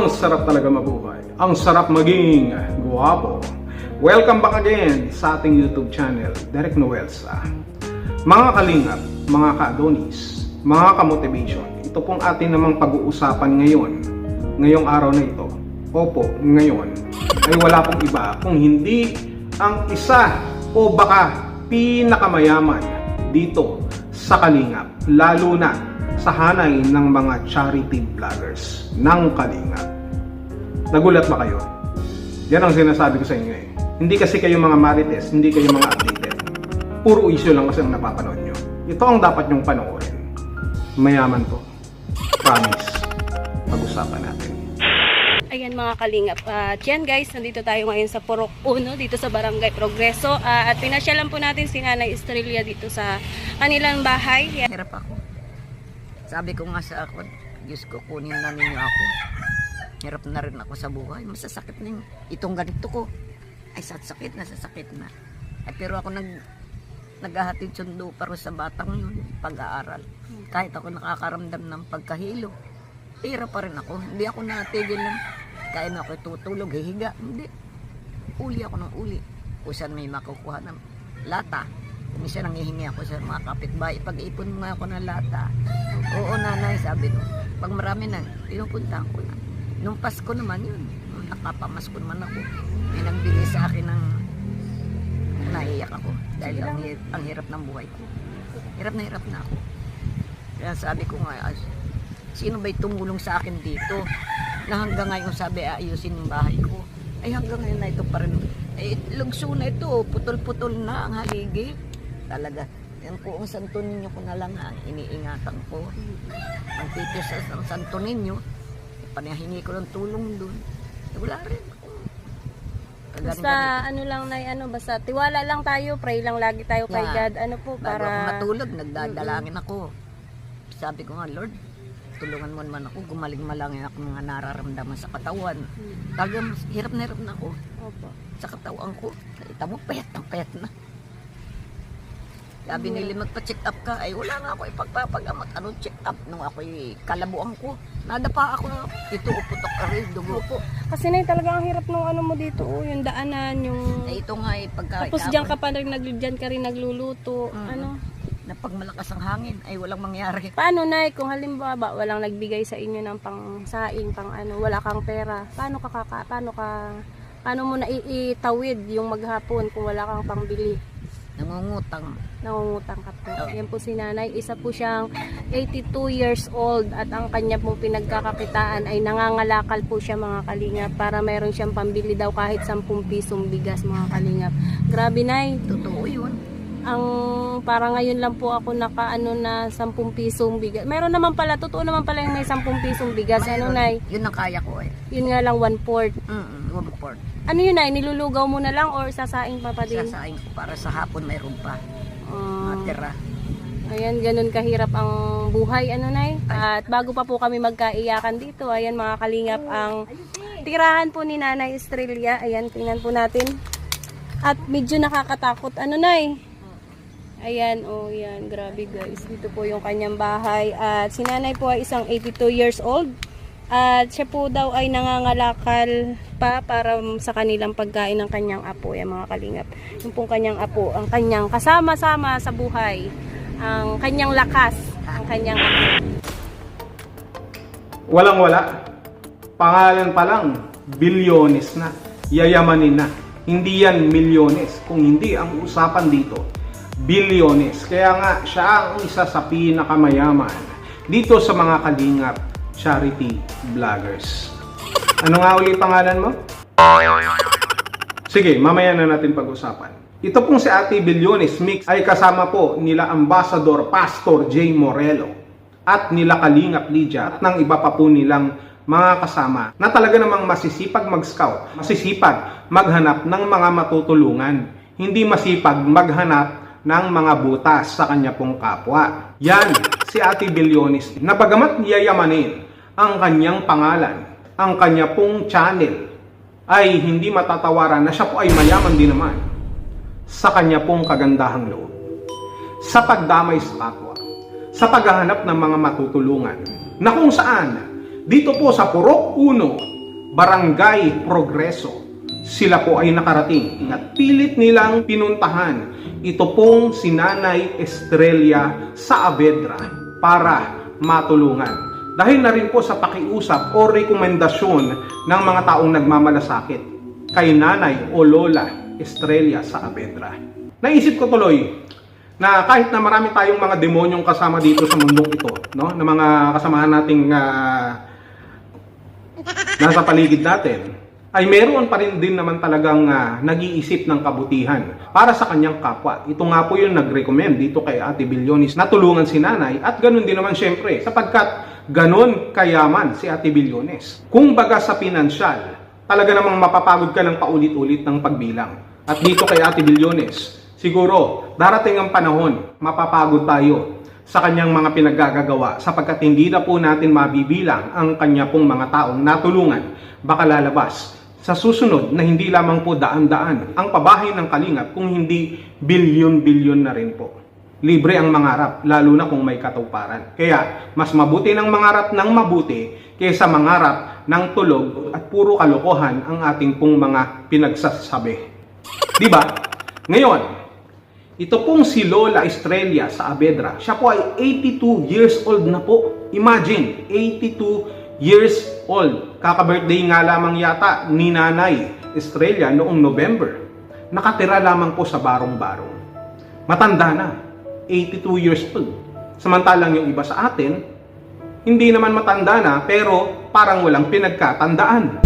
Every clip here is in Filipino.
Ang sarap talaga mabuhay. Ang sarap maging guwapo. Welcome back again sa ating YouTube channel, Derek Noelsa. Mga kalingap, mga ka-adonis, mga ka-motivation, ito pong atin namang pag-uusapan ngayon, ngayong araw na ito. Opo, ngayon, ay wala pong iba kung hindi ang isa o baka pinakamayaman dito sa Kalingap, lalo na sa hanay ng mga charity vloggers ng Kalingap. Nagulat ba kayo? Yan ang sinasabi ko sa inyo eh. Hindi kasi kayo mga marites, hindi kayo mga updated. Puro issue lang kasi ang napapanood nyo. Ito ang dapat nyong panoorin. Mayaman to. Promise. Pag-usapan natin. Ayan mga kalingap. At yan guys, nandito tayo ngayon sa Purok 1, dito sa Barangay Progreso. Ah, at pinasyalan po natin si Nanay Estrella dito sa kanilang bahay. Yan. Hirap ako. Sabi ko nga sa ako, Diyos ko, kunin na ninyo ako. Hirap na rin ako sa buhay. Masasakit na yung itong ganito ko. Ay, sasakit na, sasakit na. Ay, pero ako nag, naghahatid sundo para sa batang yun, pag-aaral. Kahit ako nakakaramdam ng pagkahilo. Hirap pa rin ako. Hindi ako natigil lang. Kaya na ako tutulog, hihiga. Hindi. Uli ako ng uli. Kung saan may makukuha ng lata. Minsan nangihingi ako sa mga kapitbahay. Pag-ipon mo ako ng lata. Oo nanay, sabi ko. Pag marami na, pinupunta ko na. Nung Pasko naman yun. Nung nakapamasko naman ako. May nagbigay sa akin ng naiyak ako. Dahil ang, hi- ang hirap ng buhay ko. Hirap na hirap na ako. Kaya sabi ko nga, as, sino ba'y tumulong sa akin dito? Na hanggang ngayon sabi, ayusin yung bahay ko. Ay hanggang ngayon na ito pa rin. Eh, lugso na ito. Putol-putol na ang haligi. Talaga. Yan po ang santo ninyo ko na lang ang iniingatan ko. Ang titis sa ang santo ninyo. Panahingi ko ng tulong dun. Eh, wala rin. Kagaling Basta ano lang na ano, basta tiwala lang tayo, pray lang lagi tayo kay Yeah. God. Ano po, Bago ako para... matulog, nagdadalangin ako. Sabi ko nga, Lord, tulungan mo naman ako, gumaling malangin ako mga nararamdaman sa katawan. Talagang hirap na hirap na ako Opo. sa katawan ko. Kita mo, payat na payat na. Sabi nila magpa-check up ka, ay wala nga ako ipagpapagamot. Anong check up? Nung ako'y kalabuan ko, nadapa ako. Ito, uputok ka rin, dugo ko. Kasi na talaga ang hirap ng ano mo dito, oh, yung daanan, yung... Eh, ito nga eh, pagka Tapos diyan ka pa rin, nag, diyan ka rin nagluluto. Mm. Ano? na pag malakas ang hangin, ay walang mangyari. Paano na kung halimbawa ba, walang nagbigay sa inyo ng pang saing, pang ano, wala kang pera. Paano ka kaka, paano ka paano mo na iitawid yung maghapon kung wala kang pangbili? Nangungutang. Nangungutang ka po. Oo. Yan po si nanay. Isa po siyang 82 years old at ang kanya pong pinagkakakitaan ay nangangalakal po siya mga kalingap para mayroon siyang pambili daw kahit 10 pisong bigas mga kalingap. Grabe nay, Totoo yun. ang para ngayon lang po ako nakaano na 10 pisong bigas. Meron naman pala, totoo naman pala yung may 10 pisong bigas. Ano Mayroon. nay? Yun ang kaya ko eh. Yun nga lang one fourth. Mm-mm, one fourth. Ano yun nay? Nilulugaw mo na lang or sasaing pa pa din? Sasaing ko para sa hapon mayroon pa. Ah. Matira. Ayan, ganun kahirap ang buhay, ano nay. At bago pa po kami magkaiyakan dito, ayan mga kalingap, ang tirahan po ni Nanay Estrella. Ayan, tingnan po natin. At medyo nakakatakot, ano nay. Ayan, oh yan, grabe guys. Dito po yung kanyang bahay. At si nanay po ay isang 82 years old. At siya po daw ay nangangalakal pa para sa kanilang pagkain ng kanyang apo. Yan mga kalingap. Yung pong kanyang apo, ang kanyang kasama-sama sa buhay. Ang kanyang lakas. Ang kanyang apo. Walang-wala. Pangalan pa lang, bilyones na. Yayamanin na. Hindi yan milyones. Kung hindi, ang usapan dito, bilyones. Kaya nga, siya ang isa sa pinakamayaman dito sa mga kalingap charity vloggers. Ano nga uli pangalan mo? Sige, mamaya na natin pag-usapan. Ito pong si Ate Bilyones Mix ay kasama po nila Ambassador Pastor J. Morelo at nila Kalingap Lydia at ng iba pa po nilang mga kasama na talaga namang masisipag mag-scout, masisipag maghanap ng mga matutulungan, hindi masipag maghanap ng mga butas sa kanya pong kapwa. Yan, si Ate Bilyones na bagamat yayamanin ang kanyang pangalan, ang kanya pong channel, ay hindi matatawaran na siya po ay mayaman din naman sa kanya pong kagandahang loob. Sa pagdamay sa kapwa, sa paghahanap ng mga matutulungan, na kung saan dito po sa Purok 1, Barangay Progreso. Sila po ay nakarating at pilit nilang pinuntahan ito pong si Nanay Estrella sa Avedra para matulungan. Dahil na rin po sa pakiusap o rekomendasyon ng mga taong nagmamalasakit kay Nanay o Lola Estrella sa Avedra. Naisip ko tuloy na kahit na marami tayong mga demonyong kasama dito sa mundong ito, no? Na mga kasamahan nating ah, nasa paligid natin, ay meron pa rin din naman talagang ah, nag-iisip ng kabutihan para sa kanyang kapwa. Ito nga po yung nag-recommend dito kay Ate Bilyonis na tulungan si nanay at ganun din naman syempre sapagkat ganun kayaman si Ate Bilyones. Kung baga sa pinansyal, talaga namang mapapagod ka ng paulit-ulit ng pagbilang. At dito kay Ate Bilyones, siguro darating ang panahon, mapapagod tayo sa kanyang mga pinaggagawa sapagkat hindi na po natin mabibilang ang kanya pong mga taong natulungan baka lalabas sa susunod na hindi lamang po daan-daan ang pabahay ng kalingap kung hindi bilyon-bilyon na rin po. Libre ang mangarap, lalo na kung may katuparan. Kaya, mas mabuti ng mangarap ng mabuti kaysa mangarap ng tulog at puro kalokohan ang ating pong mga pinagsasabi. Ba? Ngayon, ito pong si Lola Estrella sa Avedra, siya po ay 82 years old na po. Imagine, 82 years old. Kaka-birthday nga lamang yata ni Nanay Estrella noong November. Nakatira lamang po sa barong-barong. Matanda na, 82 years old. Samantalang yung iba sa atin, hindi naman matanda na pero parang walang pinagkatandaan.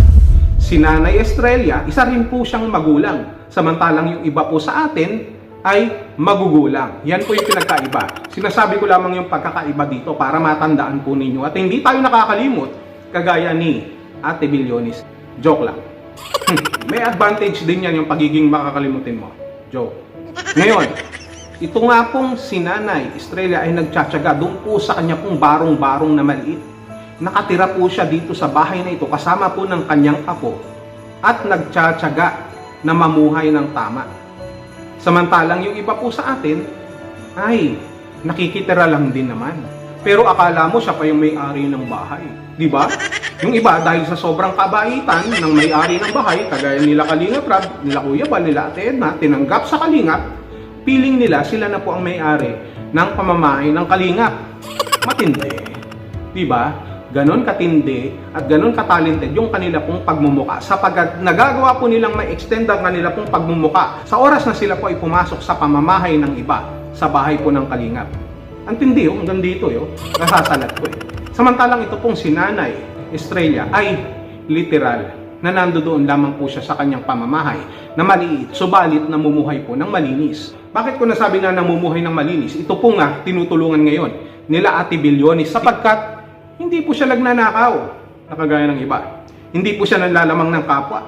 Si Nanay Estrella, isa rin po siyang magulang. Samantalang yung iba po sa atin ay magugulang. Yan po yung pinagkaiba. Sinasabi ko lamang yung pagkakaiba dito para matandaan po ninyo. At hindi tayo nakakalimot kagaya ni Ate Bilyonis. Joke lang. May advantage din yan yung pagiging makakalimutin mo. Joke. Ngayon, ito nga pong si Nanay Estrella ay nagtsatsaga doon po sa kanya pong barong-barong na maliit. Nakatira po siya dito sa bahay na ito kasama po ng kanyang apo at nagtsatsaga na mamuhay ng tama. Samantalang yung iba po sa atin ay nakikitira lang din naman. Pero akala mo siya pa yung may-ari ng bahay. Di ba? Yung iba dahil sa sobrang kabaitan ng may-ari ng bahay, kagaya nila Kalingap Rab, nila Kuya Bal, nila Ate Edna, tinanggap sa Kalingap, piling nila sila na po ang may-ari ng pamamahay ng Kalingap. Matindi. Di ba? Ganon katindi at ganon katalented yung kanila pong pagmumuka sapagkat nagagawa po nilang may extend ang kanila pong pagmumuka sa oras na sila po ay pumasok sa pamamahay ng iba sa bahay po ng Kalingap. Ang tindi oh, hanggang dito yo, nasasalat ko eh. Samantalang ito pong si Nanay Estrella ay literal na nandoon lamang po siya sa kanyang pamamahay na maliit, subalit namumuhay po ng malinis. Bakit ko nasabi na namumuhay ng malinis? Ito po nga tinutulungan ngayon nila Ate Bilyonis sapagkat hindi po siya nagnanakaw na kagaya ng iba. Hindi po siya nanlalamang ng kapwa.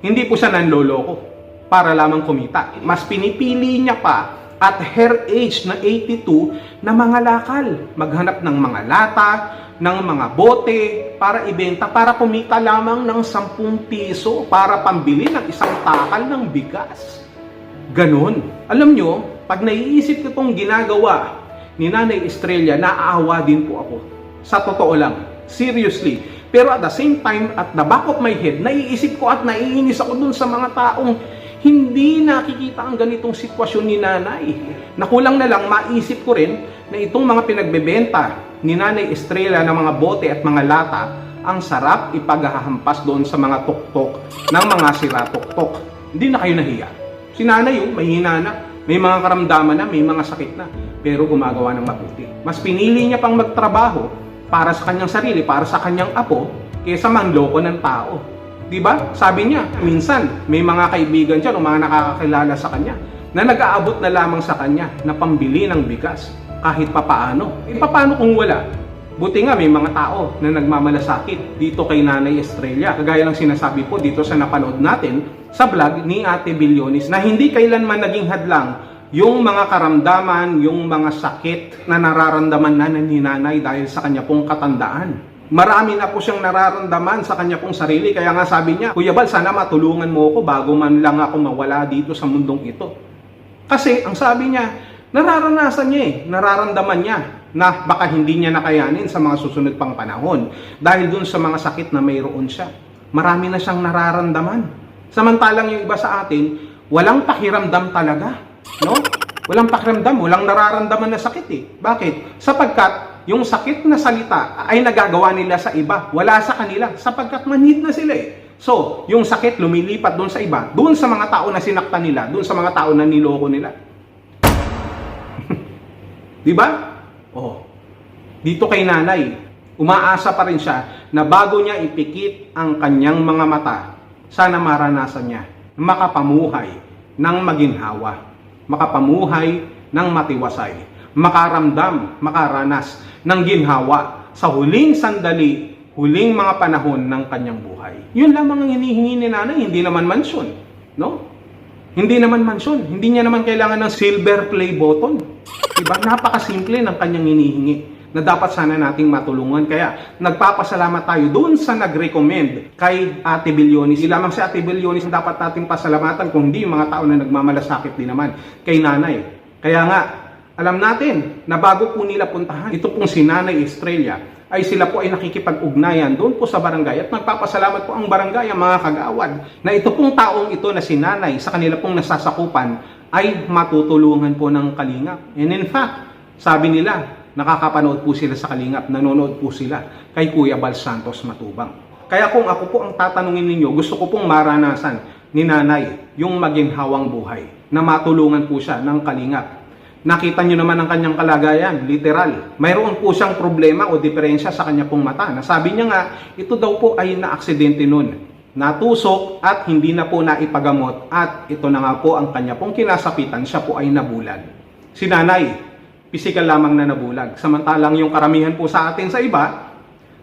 Hindi po siya nanloloko para lamang kumita. Mas pinipili niya pa at her age na 82 na mga lakal. Maghanap ng mga lata, ng mga bote para ibenta, para kumita lamang ng 10 piso para pambili ng isang takal ng bigas. Ganon. Alam nyo, pag naiisip ko itong ginagawa ni Nanay Estrella, naaawa din po ako. Sa totoo lang. Seriously. Pero at the same time, at the back of my head, naiisip ko at naiinis ako dun sa mga taong hindi nakikita ang ganitong sitwasyon ni nanay. Nakulang na lang, maisip ko rin na itong mga pinagbebenta ni Nanay Estrella ng mga bote at mga lata, ang sarap ipaghahampas doon sa mga tuktok ng mga sira-tuktok. Hindi na kayo nahiya. Si nanay yung mahina na, may mga karamdaman na, may mga sakit na, pero gumagawa ng mabuti. Mas pinili niya pang magtrabaho para sa kanyang sarili, para sa kanyang apo, kaysa manloko ng tao. ba? Sabi niya, minsan may mga kaibigan diyan o mga nakakakilala sa kanya na nag-aabot na lamang sa kanya na pambili ng bigas kahit papaano. E paano kung wala? Buti nga may mga tao na nagmamalasakit dito kay Nanay Estrella. Kagaya lang sinasabi po dito sa napanood natin sa vlog ni Ate Bilyonis na hindi kailanman naging hadlang yung mga karamdaman, yung mga sakit na nararamdaman na ni nanay dahil sa kanya pong katandaan. Marami na po siyang nararamdaman sa kanya pong sarili. Kaya nga sabi niya, Kuya Bal, sana matulungan mo ako bago man lang ako mawala dito sa mundong ito. Kasi ang sabi niya, nararanasan niya eh, nararamdaman niya na baka hindi niya nakayanin sa mga susunod pang panahon dahil dun sa mga sakit na mayroon siya. Marami na siyang nararamdaman. Samantalang yung iba sa atin, walang pakiramdam talaga. No? Walang pakiramdam, walang nararamdaman na sakit eh. Bakit? Sapagkat yung sakit na salita ay nagagawa nila sa iba, wala sa kanila, sapagkat manhid na sila eh. So, yung sakit lumilipat doon sa iba, doon sa mga tao na sinaktan nila, doon sa mga tao na niloko nila. Di ba? Oh. Dito kay nanay, umaasa pa rin siya na bago niya ipikit ang kanyang mga mata, sana maranasan niya makapamuhay ng maginhawa, makapamuhay ng matiwasay, makaramdam, makaranas ng ginhawa sa huling sandali, huling mga panahon ng kanyang buhay. Yun lamang ang hinihingi ni nanay, hindi naman mansyon. No? Hindi naman mansyon. Hindi niya naman kailangan ng silver play button. Diba? Napakasimple ng kanyang hinihingi na dapat sana nating matulungan. Kaya nagpapasalamat tayo doon sa nag-recommend kay Ate Bilyonis. Hindi lamang si Ate Bilyonis dapat nating pasalamatan kung hindi yung mga tao na nagmamalasakit din naman kay nanay. Kaya nga, alam natin na bago po nila puntahan, ito pong si Nanay Estrella, ay sila po ay nakikipag-ugnayan doon po sa barangay at nagpapasalamat po ang barangay ang mga kagawad na ito pong taong ito na si Nanay sa kanila pong nasasakupan ay matutulungan po ng kalingap. And in fact, sabi nila, nakakapanood po sila sa kalingap, nanonood po sila kay Kuya Bal Santos Matubang. Kaya kung ako po ang tatanungin ninyo, gusto ko pong maranasan ni Nanay yung maginhawang buhay na matulungan po siya ng kalingap Nakita nyo naman ang kanyang kalagayan, literal. Mayroon po siyang problema o diferensya sa kanya pong mata. Nasabi niya nga, ito daw po ay na-aksidente nun. Natusok at hindi na po naipagamot at ito na nga po ang kanya pong kinasapitan, siya po ay nabulag. Si nanay, physical lamang na nabulag. Samantalang yung karamihan po sa atin sa iba,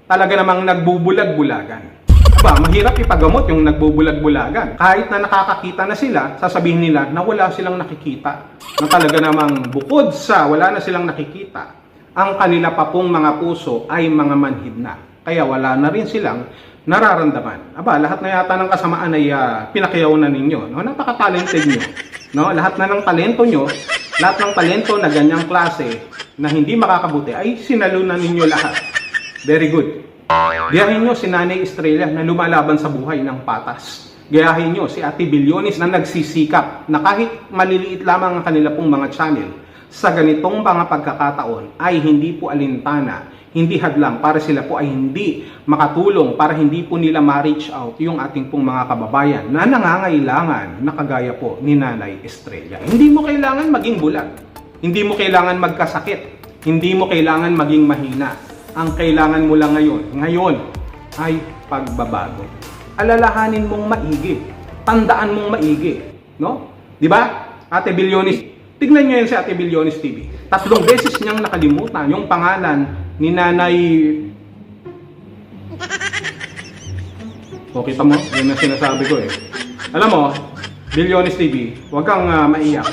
talaga namang nagbubulag-bulagan. Ba, mahirap ipagamot yung nagbubulag-bulagan. Kahit na nakakakita na sila, sasabihin nila na wala silang nakikita. Na talaga namang bukod sa wala na silang nakikita, ang kanila pa pong mga puso ay mga manhid na. Kaya wala na rin silang nararamdaman. Aba, lahat na yata ng kasamaan ay uh, pinakiyaw na ninyo. No? Napaka-talented nyo. No? Lahat na ng talento nyo, lahat ng talento na ganyang klase na hindi makakabuti ay sinalunan ninyo lahat. Very good. Gayahin nyo si Nanay Estrella na lumalaban sa buhay ng patas. Gayahin nyo si Ate Bilyonis na nagsisikap na kahit maliliit lamang ang kanila pong mga channel, sa ganitong mga pagkakataon ay hindi po alintana, hindi hadlang para sila po ay hindi makatulong para hindi po nila ma-reach out yung ating pong mga kababayan na nangangailangan na kagaya po ni Nanay Estrella. Hindi mo kailangan maging bulag. Hindi mo kailangan magkasakit. Hindi mo kailangan maging mahina ang kailangan mo lang ngayon, ngayon, ay pagbabago. Alalahanin mong maigi. Tandaan mong maigi. No? Di ba? Ate Bilyonis, tignan nyo yan si Ate Bilyonis TV. Tatlong beses niyang nakalimutan yung pangalan ni Nanay... O, mo? Yan ang sinasabi ko eh. Alam mo, Bilyonis TV, huwag kang ah, maiyak.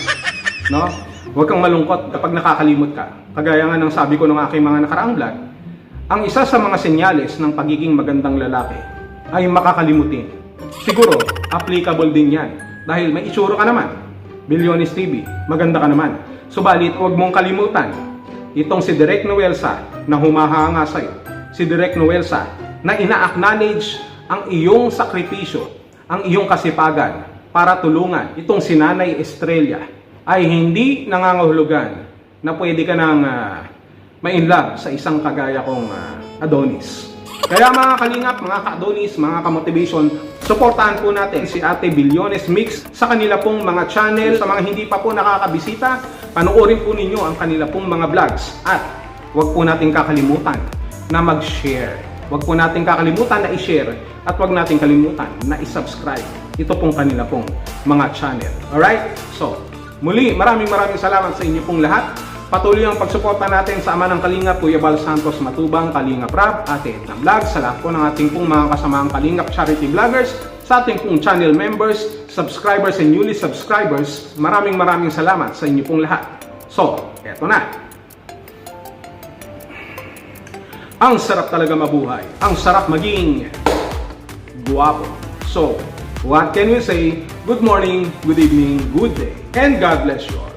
No? Huwag kang malungkot kapag nakakalimot ka. Kagaya nga ng sabi ko ng aking mga nakaraang vlog, ang isa sa mga senyales ng pagiging magandang lalaki ay makakalimutin. Siguro, applicable din yan. Dahil may itsura ka naman. Bilyonis TV, maganda ka naman. Subalit, huwag mong kalimutan. Itong si Direk Noelsa na humahanga sa'yo. Si Direk Noelsa na ina-acknowledge ang iyong sakripisyo, ang iyong kasipagan para tulungan itong si Nanay Estrella ay hindi nangangahulugan na pwede ka nang uh, ma-inlove sa isang kagaya kong uh, Adonis. Kaya mga kalingap, mga ka-Adonis, mga ka-motivation, suportahan po natin si Ate Bilyones Mix sa kanila pong mga channel. Sa mga hindi pa po nakakabisita, panoorin po ninyo ang kanila pong mga vlogs. At huwag po natin kakalimutan na mag-share. Huwag po natin kakalimutan na i-share at huwag natin kalimutan na i-subscribe. Ito pong kanila pong mga channel. Alright? So, muli, maraming maraming salamat sa inyo pong lahat. Patuloy ang pagsuporta natin sa ama ng Kalingap, Kuya Bal Santos Matubang, Kalingap Rab, Ate Edna Vlog, sa lahat po ng ating pong mga kasamaang Kalingap Charity Vloggers, sa ating pong channel members, subscribers and newly subscribers, maraming maraming salamat sa inyo pong lahat. So, eto na. Ang sarap talaga mabuhay. Ang sarap maging guwapo. So, what can we say? Good morning, good evening, good day, and God bless you all.